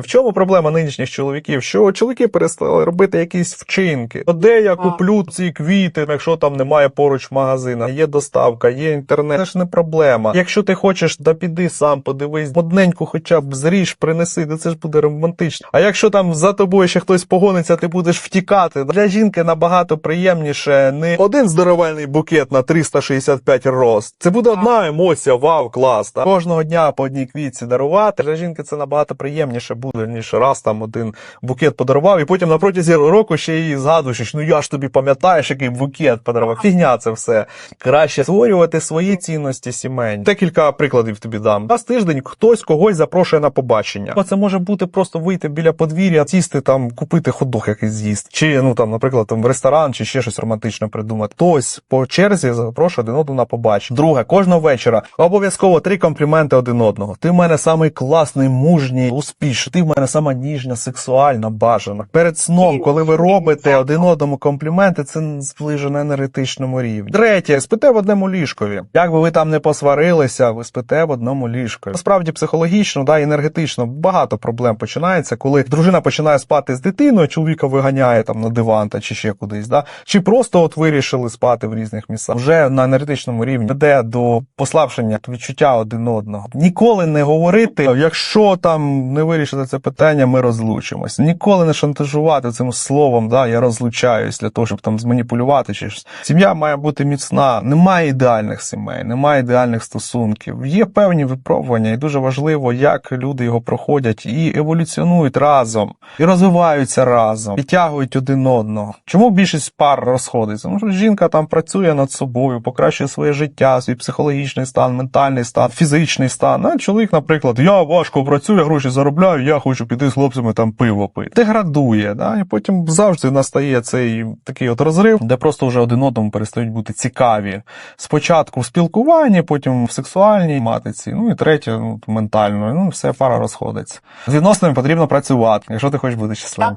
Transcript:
В чому проблема нинішніх чоловіків? Що чоловіки перестали робити якісь вчинки. Де я куплю ці квіти, якщо там немає поруч магазина, є доставка, є інтернет. Це ж не проблема. Якщо ти хочеш, да піди сам подивись, одненьку хоча б зріж, принеси, да це ж буде романтично. А якщо там за тобою ще хтось погониться, ти будеш втікати. Для жінки набагато приємніше не один здоровельний букет на 365 роз. Це буде одна емоція, вау, клас. Та? Кожного дня по одній квітці дарувати. Для жінки це набагато приємніше буде, ніж раз там один букет подарував, і потім на протязі року ще її згадуєш, ну я ж тобі пам'ятаєш, який букет подарував. Фігня це все. Краще створювати свої цінності сімейні. Декілька прикладів тобі дам. Раз тиждень хтось когось запрошує на побачення. Це може бути просто вийти біля подвір'я, сісти там, купити хот-дог якийсь з'їсти. Чи ну там, наприклад, там в ресторан, чи ще щось романтичне придумати. Хтось по черзі запрошує один одного на побачення. Друге, кожного вечора обов'язково три компліменти один одного. Ти в мене самий класний, мужній, успішний. Ти в мене сама ніжня, сексуальна, бажана. Перед сном, коли ви робите один одному компліменти, це зближено на енергетичному рівні. Третє, спите в одному ліжкові. Як би ви там не посварилися, ви спите в одному ліжкові. Насправді психологічно, да, енергетично багато проблем починається, коли дружина починає спати з дитиною, чоловіка виганяє там на диван та чи ще кудись, да, чи просто от вирішили спати в різних місцях. Вже на енергетичному рівні веде до послабшення відчуття один одного. Ніколи не говорити, якщо там не вирішити це питання, ми розлучимось. Ніколи не шантажувати цим словом, да, я розлучаюсь для того, щоб там зманіпулювати чи щось. Сім'я має бути міцна. Немає ідеальних сімей, немає ідеальних стосунків. Є певні випробування, і дуже важливо, як люди його проходять і еволюціонують разом, і розвиваються разом, підтягують один одного. Чому більшість пар розходиться? Тому жінка там працює над собою, покращує своє життя, свій психологічний стан, ментальний стан, фізичний стан. А чоловік, наприклад, я важко працюю, я гроші заробляю, я хочу піти з хлопцями там пиво пити. Деградує, да? і потім завжди настає цей такий от розрив, де просто вже один одному перестають бути цікаві. Спочатку в спілкуванні, потім в сексуальній матиці, ну і третє, ну, ментально. Ну, все пара розходиться. З відносинами потрібно працювати, якщо ти хочеш бути щасливим.